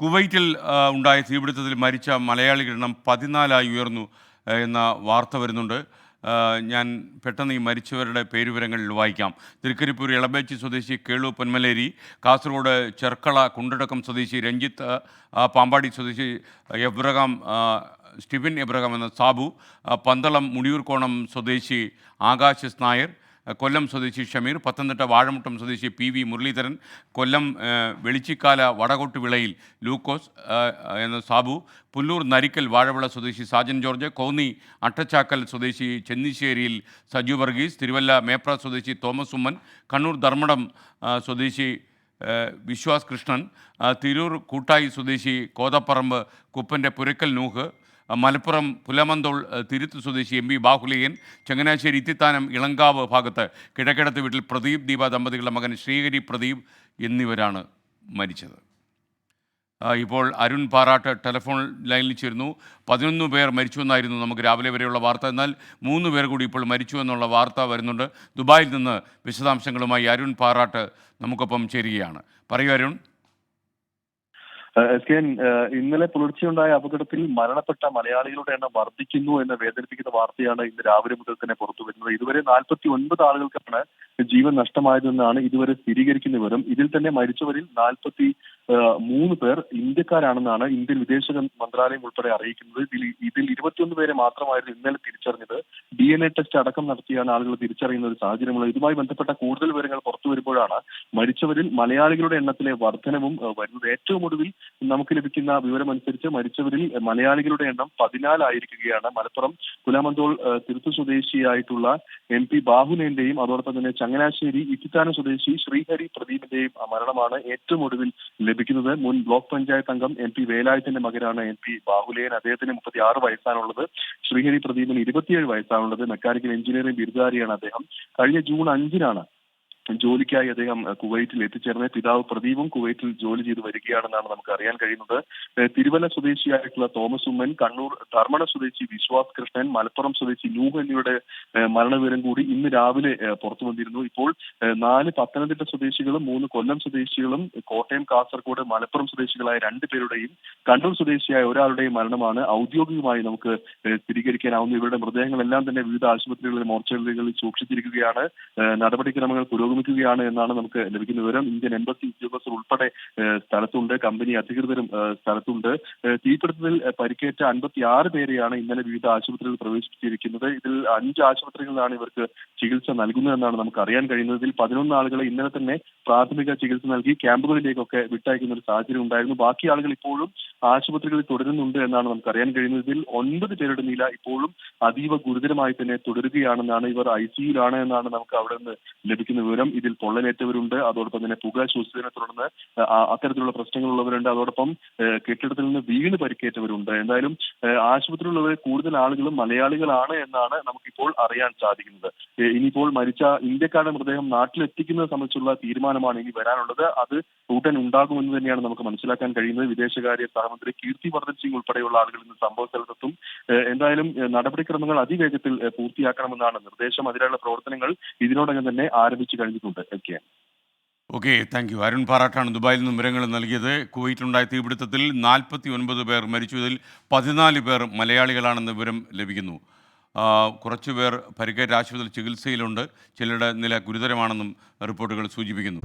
കുവൈറ്റിൽ ഉണ്ടായ തീപിടുത്തത്തിൽ മരിച്ച മലയാളികളുടെ എണ്ണം പതിനാലായി ഉയർന്നു എന്ന വാർത്ത വരുന്നുണ്ട്. ഞാൻ പെട്ടെന്ന് ഈ മരിച്ചവരുടെ പേരുവിവരങ്ങളിൽ വായിക്കാം. തിരുക്കരിപ്പൂർ ഇളബേച്ചി സ്വദേശി കേളു പൊന്മലേരി കാസർഗോഡ് ചെർക്കള കുണ്ടടക്കം സ്വദേശി രഞ്ജിത്ത് പാമ്പാടി സ്വദേശി എബ്രഹാം സ്റ്റീഫൻ എബ്രഹാം എന്ന സാബു പന്തളം മുടിയൂർക്കോണം സ്വദേശി ആകാശ് നായർ കൊല്ലം സ്വദേശി ഷമീർ പത്തനംതിട്ട വാഴമുട്ടം സ്വദേശി പി വി മുരളീധരൻ കൊല്ലം വെളിച്ചിക്കാല വടകോട്ട് വിളയിൽ ലൂക്കോസ് എന്ന സാബു പുല്ലൂർ നരിക്കൽ വാഴവിള സ്വദേശി സാജൻ ജോർജ് കോന്നി അട്ടച്ചാക്കൽ സ്വദേശി ചെന്നിശ്ശേരിയിൽ സജു വർഗീസ് തിരുവല്ല മേപ്ര സ്വദേശി തോമസ് ഉമ്മൻ കണ്ണൂർ ധർമ്മടം സ്വദേശി വിശ്വാസ് കൃഷ്ണൻ തിരൂർ കൂട്ടായി സ്വദേശി കോതപ്പറമ്പ് കുപ്പന്റെ പുരക്കൽ നൂഹ് മലപ്പുറം പുലമന്തോൾ തിരുത്ത് സ്വദേശി എം വി ബാഹുലിയൻ ചങ്ങനാശ്ശേരി ഇത്തിത്താനം ഇളങ്കാവ് ഭാഗത്ത് കിഴക്കിടത്ത് വീട്ടിൽ പ്രദീപ് ദീപ ദമ്പതികളുടെ മകൻ ശ്രീഹരി പ്രദീപ് എന്നിവരാണ് മരിച്ചത്. ഇപ്പോൾ അരുൺ പാറാട്ട് ടെലിഫോൺ ലൈനിൽ ചേരുന്നു. പതിനൊന്ന് പേർ മരിച്ചു എന്നായിരുന്നു നമുക്ക് രാവിലെ വരെയുള്ള വാർത്ത. എന്നാൽ മൂന്ന് പേർ കൂടി ഇപ്പോൾ മരിച്ചു എന്നുള്ള വാർത്ത വരുന്നുണ്ട്. ദുബായിൽ നിന്ന് വിശദാംശങ്ങളുമായി അരുൺ പാറാട്ട് നമുക്കൊപ്പം ചേരുകയാണ്. പറയൂ അരുൺ. എസ് കെ ഇന്നലെ പുലർച്ചെയുണ്ടായ അപകടത്തിൽ മരണപ്പെട്ട മലയാളികളുടെ എണ്ണം വർദ്ധിക്കുന്നു എന്ന വേദനിപ്പിക്കുന്ന വാർത്തയാണ് ഇന്ന് രാവിലെ മുതൽ തന്നെ പുറത്തു വരുന്നത്. ഇതുവരെ നാൽപ്പത്തി ഒൻപത് ആളുകൾക്കാണ് ജീവൻ നഷ്ടമായതെന്നാണ് ഇതുവരെ സ്ഥിരീകരിക്കുന്ന വിവരം. ഇതിൽ തന്നെ മരിച്ചവരിൽ നാൽപ്പത്തി മൂന്ന് പേർ ഇന്ത്യക്കാരാണെന്നാണ് ഇന്ത്യൻ വിദേശ മന്ത്രാലയം ഉൾപ്പെടെ അറിയിക്കുന്നത്. ഇതിൽ ഇതിൽ ഇരുപത്തിയൊന്ന് പേരെ മാത്രമായിരുന്നു ഇന്നലെ തിരിച്ചറിഞ്ഞത്. ഡി എൻ എ ടെസ്റ്റ് അടക്കം നടത്തിയാണ് ആളുകൾ തിരിച്ചറിയുന്ന ഒരു സാഹചര്യമുള്ളത്. ഇതുമായി ബന്ധപ്പെട്ട കൂടുതൽ വിവരങ്ങൾ പുറത്തു വരുമ്പോഴാണ് മരിച്ചവരിൽ മലയാളികളുടെ എണ്ണത്തിലെ വർധനവും വരുന്നത്. ഏറ്റവും ഒടുവിൽ നമുക്ക് ലഭിക്കുന്ന വിവരമനുസരിച്ച് മരിച്ചവരിൽ മലയാളികളുടെ എണ്ണം പതിനാലായിരിക്കുകയാണ് മലപ്പുറം കുലാമന്തോൾ തിരുത്തു സ്വദേശിയായിട്ടുള്ള എം പി ബാഹുലേന്റെയും അതോടൊപ്പം തന്നെ ചങ്ങനാശ്ശേരി ഇത്തിത്താന സ്വദേശി ശ്രീഹരി പ്രദീപിന്റെയും മരണമാണ് ഏറ്റവും ഒടുവിൽ ലഭിക്കുന്നത്. മുൻ ബ്ലോക്ക് പഞ്ചായത്ത് അംഗം എം പി വേലായത്തിന്റെ മകനാണ് എം പി ബാഹുലേൻ. അദ്ദേഹത്തിന് മുപ്പത്തി ആറ് വയസ്സാണുള്ളത്. ശ്രീഹരി പ്രദീപിന് ഇരുപത്തിയേഴ് വയസ്സാണുള്ളത്. മെക്കാനിക്കൽ എഞ്ചിനീയറിംഗ് ബിരുദധാരിയാണ് അദ്ദേഹം. കഴിഞ്ഞ ജൂൺ അഞ്ചിനാണ് ജോലിക്കായി അദ്ദേഹം കുവൈറ്റിൽ എത്തിച്ചേർന്നത്. പിതാവ് പ്രദീപും കുവൈറ്റിൽ ജോലി ചെയ്ത് വരികയാണെന്നാണ് നമുക്ക് അറിയാൻ കഴിയുന്നത്. തിരുവല്ല സ്വദേശിയായിട്ടുള്ള തോമസ് ഉമ്മൻ കണ്ണൂർ ധർമ്മട സ്വദേശി വിശ്വാസ് കൃഷ്ണൻ മലപ്പുറം സ്വദേശി നൂഹ് എന്നിവരുടെ മരണവിവരം കൂടി ഇന്ന് രാവിലെ പുറത്തു വന്നിരുന്നു ഇപ്പോൾ നാല് പത്തനംതിട്ട സ്വദേശികളും മൂന്ന് കൊല്ലം സ്വദേശികളും കോട്ടയം കാസർഗോഡ് മലപ്പുറം സ്വദേശികളായ രണ്ട് പേരുടെയും കണ്ണൂർ സ്വദേശിയായ ഒരാളുടെയും മരണമാണ്. ഔദ്യോഗികമായി നമുക്ക് സ്ഥിരീകരിക്കാനാവുന്ന. ഇവരുടെ മൃതദേഹങ്ങളെല്ലാം തന്നെ വിവിധ ആശുപത്രികളിൽ മോർച്ചറികളിൽ സൂക്ഷിച്ചിരിക്കുകയാണ്. നടപടിക്രമങ്ങൾ നടപടിക്രമങ്ങൾ പുരോഗമിക്കുകയാണ് എന്നാണ് നമുക്ക് ലഭിക്കുന്ന വിവരം. ഇന്ത്യൻ എംബസി ഉദ്യോഗസ്ഥർ ഉൾപ്പെടെ സ്ഥലത്തുണ്ട്. കമ്പനി അധികൃതരും സ്ഥലത്തുണ്ട്. തീപിടുത്തത്തിൽ പരിക്കേറ്റ അൻപത്തി ആറ് പേരെയാണ് ഇന്നലെ വിവിധ ആശുപത്രികളിൽ പ്രവേശിപ്പിച്ചിരിക്കുന്നത്. ഇതിൽ അഞ്ച് ആശുപത്രികളിലാണ് ഇവർക്ക് ചികിത്സ നൽകുന്നതെന്നാണ് നമുക്ക് അറിയാൻ കഴിയുന്നത്. ഇതിൽ പതിനൊന്ന് ആളുകളെ ഇന്നലെ തന്നെ പ്രാഥമിക ചികിത്സ നൽകി ക്യാമ്പുകളിലേക്കൊക്കെ വിട്ടയക്കുന്ന ഒരു സാഹചര്യം ഉണ്ടായിരുന്നു. ബാക്കി ആളുകൾ ഇപ്പോഴും ആശുപത്രികളിൽ തുടരുന്നുണ്ട് എന്നാണ് നമുക്ക് അറിയാൻ കഴിയുന്നത്. ഇതിൽ ഒൻപത് പേരുടെ നില ഇപ്പോഴും അതീവ ഗുരുതരമായി തന്നെ തുടരുകയാണെന്നാണ് ഇവർ ഐ സിയുലാണ് എന്നാണ് നമുക്ക് അവിടെ നിന്ന് ലഭിക്കുന്ന വിവരം. ഇതിൽ പൊള്ളലേറ്റവരുണ്ട്. അതോടൊപ്പം തന്നെ പുക ശ്വസിച്ചതിനെ തുടർന്ന് അത്തരത്തിലുള്ള പ്രശ്നങ്ങളുള്ളവരുണ്ട്. അതോടൊപ്പം കെട്ടിടത്തിൽ നിന്ന് വീണ് പരിക്കേറ്റവരുണ്ട്. എന്തായാലും ഏഹ്, ആശുപത്രിയിലുള്ളവർ കൂടുതൽ ആളുകളും മലയാളികളാണ് എന്നാണ് നമുക്കിപ്പോൾ അറിയാൻ സാധിക്കുന്നത്. ഇനിയിപ്പോൾ മരിച്ച ഇന്ത്യക്കാരുടെ മൃതദേഹം നാട്ടിലെത്തിക്കുന്നത് സംബന്ധിച്ചുള്ള തീരുമാനമാണ് ഇനി വരാനുള്ളത്. അത് ഉടൻ ഉണ്ടാകുമെന്ന് തന്നെയാണ് നമുക്ക് മനസ്സിലാക്കാൻ കഴിയുന്നത്. വിദേശകാര്യ സഹമന്ത്രി കീർത്തി വർദ്ധൻ സിംഗ് ഉൾപ്പെടെയുള്ള ആളുകൾ ഇന്ന് സംഭവ സ്ഥലത്തെത്തും. എന്തായാലും നടപടിക്രമങ്ങൾ അതിവേഗത്തിൽ പൂർത്തിയാക്കണമെന്നാണ് നിർദ്ദേശം. അതിനുള്ള പ്രവർത്തനങ്ങൾ ഇതിനോടകം തന്നെ ആരംഭിച്ചു കഴിഞ്ഞിട്ടുണ്ട് ഒക്കെ ഓക്കെ താങ്ക് യു അരുൺ പാറാട്ടാണ് ദുബായിൽ നിന്ന് വിവരങ്ങൾ നൽകിയത്. കുവൈറ്റിലുണ്ടായ തീപിടുത്തത്തിൽ നാൽപ്പത്തി ഒൻപത് പേർ മരിച്ചു. ഇതിൽ പതിനാല് പേർ മലയാളികളാണെന്ന് വിവരം ലഭിക്കുന്നു. കുറച്ചുപേർ കുറച്ച് പേർ പരിക്കേറ്റ ആശുപത്രിയിൽ ചികിത്സയിലുണ്ട്. ചിലരുടെ നില ഗുരുതരമാണെന്നും റിപ്പോർട്ടുകൾ സൂചിപ്പിക്കുന്നു.